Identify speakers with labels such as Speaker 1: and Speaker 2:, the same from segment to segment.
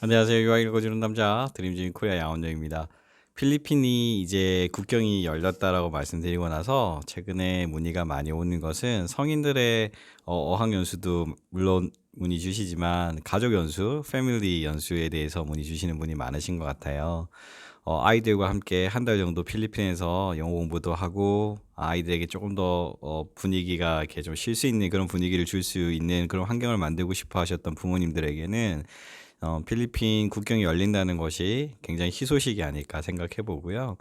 Speaker 1: 안녕하세요. 유아 읽어주는 남자 드림즈인 코리아 양원정입니다. 필리핀이 이제 국경이 열렸다라고 말씀드리고 나서 최근에 문의가 많이 오는 것은 성인들의 어, 어학 연수도 물론 문의 주시지만 가족 연수, 패밀리 연수에 대해서 문의 주시는 분이 많으신 것 같아요. 어, 아이들과 함께 한 달 정도 필리핀에서 영어 공부도 하고 아이들에게 조금 더 어, 분위기가 이렇게 좀 쉴 수 있는 그런 분위기를 줄 수 있는 그런 환경을 만들고 싶어 하셨던 부모님들에게는 어, 필리핀 국경이 열린다는 것이 굉장히 희소식이 아닐까 생각해 보고요.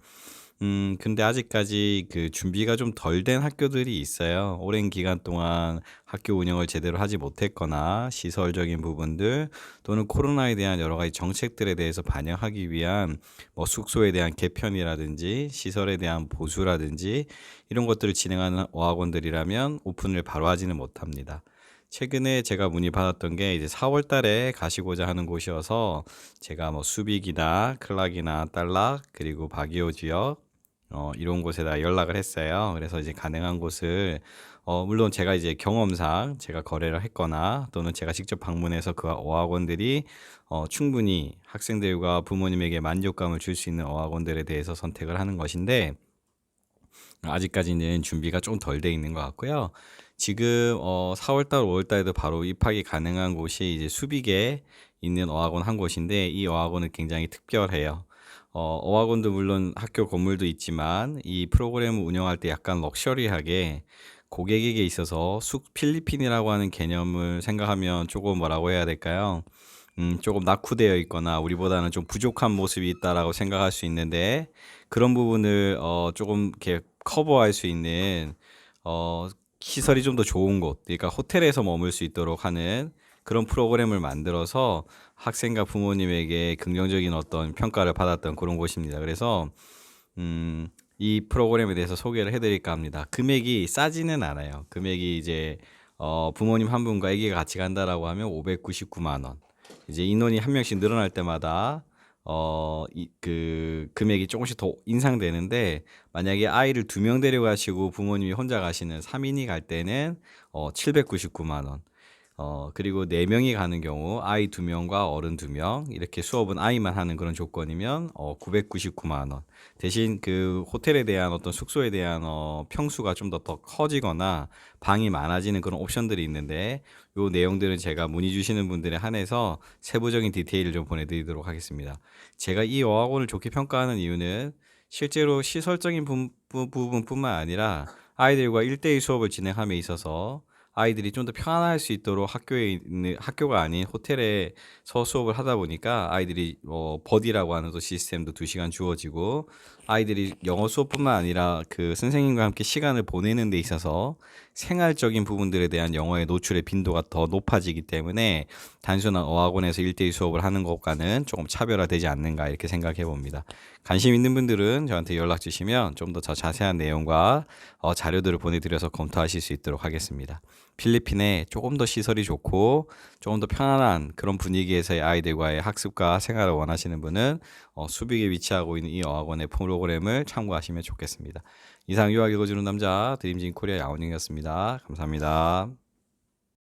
Speaker 1: 음, 근데 아직까지 그 준비가 좀 덜 된 학교들이 있어요. 오랜 기간 동안 학교 운영을 제대로 하지 못했거나 시설적인 부분들 또는 코로나에 대한 여러 가지 정책들에 대해서 반영하기 위한 뭐 숙소에 대한 개편이라든지 시설에 대한 보수라든지 이런 것들을 진행하는 어학원들이라면 오픈을 바로 하지는 못합니다. 최근에 제가 문의받았던 게 이제 4월 달에 가시고자 하는 곳이어서 제가 뭐 수빅이나 클락이나 딸락 그리고 바기오 지역 어, 이런 곳에다 연락을 했어요. 그래서 이제 가능한 곳을 어, 물론 제가 이제 경험상 제가 거래를 했거나 또는 제가 직접 방문해서 그 어학원들이 어, 충분히 학생들과 부모님에게 만족감을 줄 수 있는 어학원들에 대해서 선택을 하는 것인데 아직까지는 준비가 좀 덜 돼 있는 것 같고요. 지금 어 4월 달, 5월 달에도 바로 입학이 가능한 곳이 이제 수빅에 있는 어학원 한 곳인데 이 어학원은 굉장히 특별해요. 어, 어학원도 물론 학교 건물도 있지만 이 프로그램을 운영할 때 약간 럭셔리하게 고객에게 있어서 숙 필리핀이라고 하는 개념을 생각하면 조금 뭐라고 해야 될까요? 음, 조금 낙후되어 있거나 우리보다는 좀 부족한 모습이 있다라고 생각할 수 있는데 그런 부분을 어, 조금 이렇게 커버할 수 있는 어, 시설이 좀 더 좋은 곳, 그러니까 호텔에서 머물 수 있도록 하는 그런 프로그램을 만들어서 학생과 부모님에게 긍정적인 어떤 평가를 받았던 그런 곳입니다. 그래서 음, 이 프로그램에 대해서 소개를 해드릴까 합니다. 금액이 싸지는 않아요. 금액이 이제 어, 부모님 한 분과 아기가 같이 간다라고 하면 599만 원. 이제 인원이 한 명씩 늘어날 때마다 어, 이, 그, 금액이 조금씩 더 인상되는데, 만약에 아이를 두 명 데려가시고 부모님이 혼자 가시는 3인이 갈 때는, 어, 799만 원. 어, 그리고 네 명이 가는 경우, 아이 두 명과 어른 두 명, 이렇게 수업은 아이만 하는 그런 조건이면, 어, 999만 원. 대신 그 호텔에 대한 어떤 숙소에 대한, 어, 평수가 좀 더 더 커지거나, 방이 많아지는 그런 옵션들이 있는데, 요 내용들은 제가 문의 주시는 분들에 한해서 세부적인 디테일을 좀 보내드리도록 하겠습니다. 제가 이 어학원을 좋게 평가하는 이유는 실제로 시설적인 부, 분뿐만 아니라 아이들과 1대1 수업을 진행함에 있어서 아이들이 좀 더 편안할 수 있도록 학교에 있는 학교가 아닌 호텔에서 수업을 하다 보니까 아이들이 뭐 버디라고 하는 또 시스템도 2시간 주어지고 아이들이 영어 수업뿐만 아니라 그 선생님과 함께 시간을 보내는 데 있어서 생활적인 부분들에 대한 영어의 노출의 빈도가 더 높아지기 때문에 단순한 어학원에서 1대1 수업을 하는 것과는 조금 차별화되지 않는가 이렇게 생각해 봅니다. 관심 있는 분들은 저한테 연락 주시면 좀더 자세한 내용과 어, 자료들을 보내드려서 검토하실 수 있도록 하겠습니다. 필리핀에 조금 더 시설이 좋고 조금 더 편안한 그런 분위기에서의 아이들과의 학습과 생활을 원하시는 분은 어, 수빅에 위치하고 있는 이 어학원의 프로그램을 참고하시면 좋겠습니다. 이상 유학 읽어주는 남자 드림진 코리아 야원영이었 감사합니다.